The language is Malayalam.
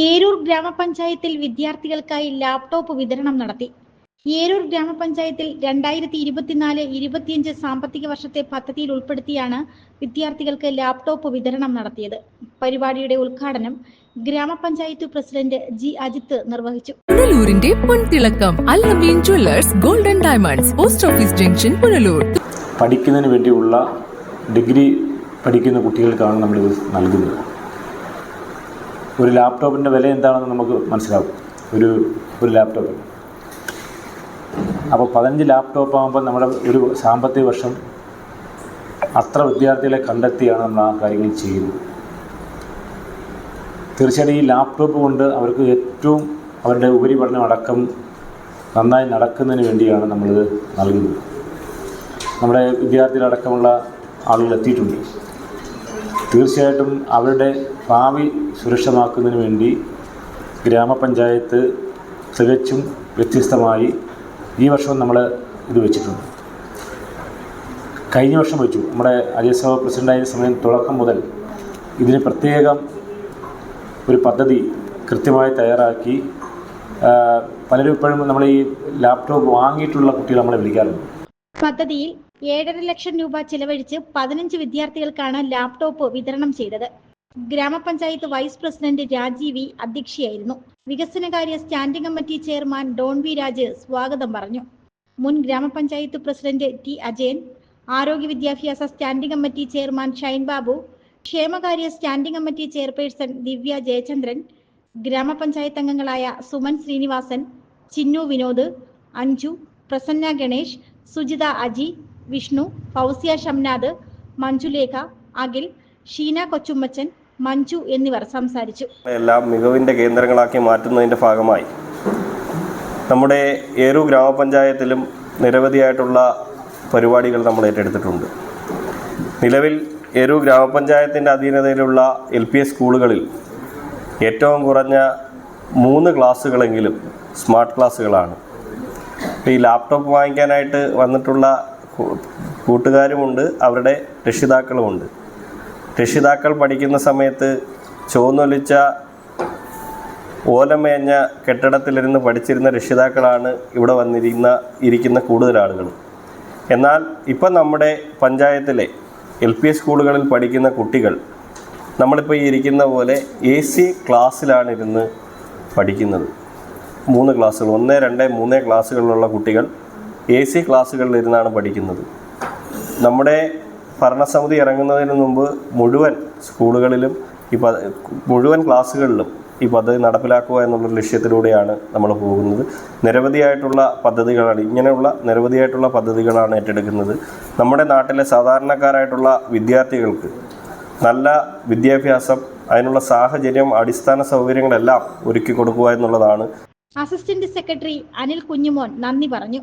ഏരൂർ ഗ്രാമപഞ്ചായത്തിൽ വിദ്യാർത്ഥികൾക്കായി ലാപ്ടോപ്പ് വിതരണം നടത്തി. ഏരൂർ ഗ്രാമപഞ്ചായത്തിൽ രണ്ടായിരത്തി ഇരുപത്തിനാല് ഇരുപത്തിയഞ്ച് സാമ്പത്തിക വർഷത്തെ പദ്ധതിയിൽ ഉൾപ്പെടുത്തിയാണ് വിദ്യാർത്ഥികൾക്ക് ലാപ്ടോപ്പ് വിതരണം നടത്തിയത്. പരിപാടിയുടെ ഉദ്ഘാടനം ഗ്രാമപഞ്ചായത്ത് പ്രസിഡന്റ് ജി അജിത്ത് നിർവഹിച്ചു. പുനലൂരിന്റെ പൊൻതിളക്കം Allameen jewellers golden diamonds post office junction Punalur. പഠിക്കുന്നതിന് വേണ്ടിയുള്ള ഡിഗ്രി പഠിക്കുന്ന കുട്ടികൾക്കാണ് നമ്മൾ നൽകുന്നത്. ഒരു ലാപ്ടോപ്പിന്റെ വില എന്താണെന്ന് നമുക്ക് മനസ്സിലാവും. ഒരു ഒരു ലാപ്ടോപ്പ് അപ്പോൾ പതിനഞ്ച് ലാപ്ടോപ്പ് ആകുമ്പോൾ നമ്മുടെ ഒരു സാമ്പത്തിക വർഷം അത്ര വിദ്യാർത്ഥികളെ കണ്ടെത്തിയാണ് നമ്മൾ ആ കാര്യങ്ങൾ ചെയ്യുന്നത്. തീർച്ചയായിട്ടും ഈ ലാപ്ടോപ്പ് കൊണ്ട് അവർക്ക് ഏറ്റവും അവരുടെ ഉപരിപഠനം അടക്കം നന്നായി നടക്കുന്നതിന് വേണ്ടിയാണ് നമ്മളിത് നൽകുന്നത്. നമ്മുടെ വിദ്യാർത്ഥികളടക്കമുള്ള ആളുകൾ എത്തിയിട്ടുണ്ട്. തീർച്ചയായിട്ടും അവരുടെ ഭാവി സുരക്ഷമാക്കുന്നതിന് വേണ്ടി ഗ്രാമപഞ്ചായത്ത് തികച്ചും വ്യത്യസ്തമായി ഈ വർഷം നമ്മൾ ഇത് വെച്ചിട്ടുണ്ട്. കഴിഞ്ഞ വർഷം വെച്ചു. നമ്മുടെ അജയസഭ പ്രസിഡന്റായ സമയം തുടക്കം മുതൽ ഇതിന് പ്രത്യേകം ഒരു പദ്ധതി കൃത്യമായി തയ്യാറാക്കി പലരും ഇപ്പോഴും നമ്മൾ ഈ ലാപ്ടോപ്പ് വാങ്ങിയിട്ടുള്ള കുട്ടികൾ നമ്മളെ വിളിക്കാറുണ്ട്. പദ്ധതിയിൽ ഏഴര ലക്ഷം രൂപ ചിലവഴിച്ച് പതിനഞ്ച് വിദ്യാർത്ഥികൾക്കാണ് ലാപ്ടോപ്പ് വിതരണം ചെയ്തത്. ഗ്രാമപഞ്ചായത്ത് വൈസ് പ്രസിഡന്റ് രാജീവി അധ്യക്ഷയായിരുന്നു. വികസനകാര്യ standing committee chairman Don V Raj സ്വാഗതം പറഞ്ഞു. മുൻ ഗ്രാമപഞ്ചായത്ത് പ്രസിഡന്റ് ടി അജയൻ ആരോഗ്യ വിദ്യാഭ്യാസ standing committee chairman Shine Babu ക്ഷേമകാര്യ standing committee chairperson Divya Jayachandran ഗ്രാമപഞ്ചായത്ത് അംഗങ്ങളായ സുമൻ ശ്രീനിവാസൻ ചിന്നു വിനോദ് അഞ്ജു പ്രസന്ന ഗണേഷ് സുജിത അജി വിഷ്ണു ഫൗസിയ ഷംനാദ് മഞ്ജുലേഖ അഖിൽ ഷീന കൊച്ചുമ്മച്ചൻ മഞ്ജു എന്നിവർ സംസാരിച്ചു. എല്ലാം മികവിന്റെ കേന്ദ്രങ്ങളാക്കി മാറ്റുന്നതിന്റെ ഭാഗമായി. നമ്മുടെ ഏരു ഗ്രാമപഞ്ചായത്തിലും നിരവധിയായിട്ടുള്ള പരിപാടികൾ നമ്മൾ ഏറ്റെടുത്തിട്ടുണ്ട്. നിലവിൽ ഏരു ഗ്രാമപഞ്ചായത്തിന്റെ അധീനതയിലുള്ള എൽ പി എസ് സ്കൂളുകളിൽ ഏറ്റവും കുറഞ്ഞ മൂന്ന് ക്ലാസ്സുകളെങ്കിലും സ്മാർട്ട് ക്ലാസ്സുകളാണ്. ഈ ലാപ്ടോപ്പ് വാങ്ങിക്കാനായിട്ട് വന്നിട്ടുള്ള കൂട്ടുകാരുമുണ്ട് അവരുടെ രക്ഷിതാക്കളുമുണ്ട്. രക്ഷിതാക്കൾ പഠിക്കുന്ന സമയത്ത് ചുവന്നൊലിച്ച ഓലമേഞ്ഞ കെട്ടിടത്തിലിരുന്ന് പഠിച്ചിരുന്ന രക്ഷിതാക്കളാണ് ഇവിടെ വന്നിരിക്കുന്ന ഇരിക്കുന്ന കൂടുതൽ ആളുകൾ എന്നാൽ ഇപ്പം നമ്മുടെ പഞ്ചായത്തിലെ എൽ പി സ്കൂളുകളിൽ പഠിക്കുന്ന കുട്ടികൾ നമ്മളിപ്പോൾ ഈ ഇരിക്കുന്ന പോലെ എ സി ക്ലാസ്സിലാണ് ഇരുന്ന് പഠിക്കുന്നത്. മൂന്ന് ക്ലാസ്സുകൾ ഒന്ന് രണ്ട് മൂന്ന് ക്ലാസ്സുകളിലുള്ള കുട്ടികൾ എ സി ക്ലാസ്സുകളിൽ ഇരുന്നാണ് പഠിക്കുന്നത്. നമ്മുടെ ഭരണസമിതി ഇറങ്ങുന്നതിന് മുമ്പ് മുഴുവൻ സ്കൂളുകളിലും ഈ മുഴുവൻ ക്ലാസ്സുകളിലും ഈ പദ്ധതി നടപ്പിലാക്കുക എന്നുള്ള ലക്ഷ്യത്തിലൂടെയാണ് നമ്മൾ പോകുന്നത്. നിരവധിയായിട്ടുള്ള പദ്ധതികളാണ് ഇങ്ങനെയുള്ള നിരവധിയായിട്ടുള്ള പദ്ധതികളാണ് ഏറ്റെടുക്കുന്നത്. നമ്മുടെ നാട്ടിലെ സാധാരണക്കാരായിട്ടുള്ള വിദ്യാർത്ഥികൾക്ക് നല്ല വിദ്യാഭ്യാസം അതിനുള്ള സാഹചര്യം അടിസ്ഥാന സൗകര്യങ്ങളെല്ലാം ഒരുക്കി കൊടുക്കുക എന്നുള്ളതാണ്. അസിസ്റ്റന്റ് സെക്രട്ടറി അനിൽ കുഞ്ഞുമോൻ നന്ദി പറഞ്ഞു.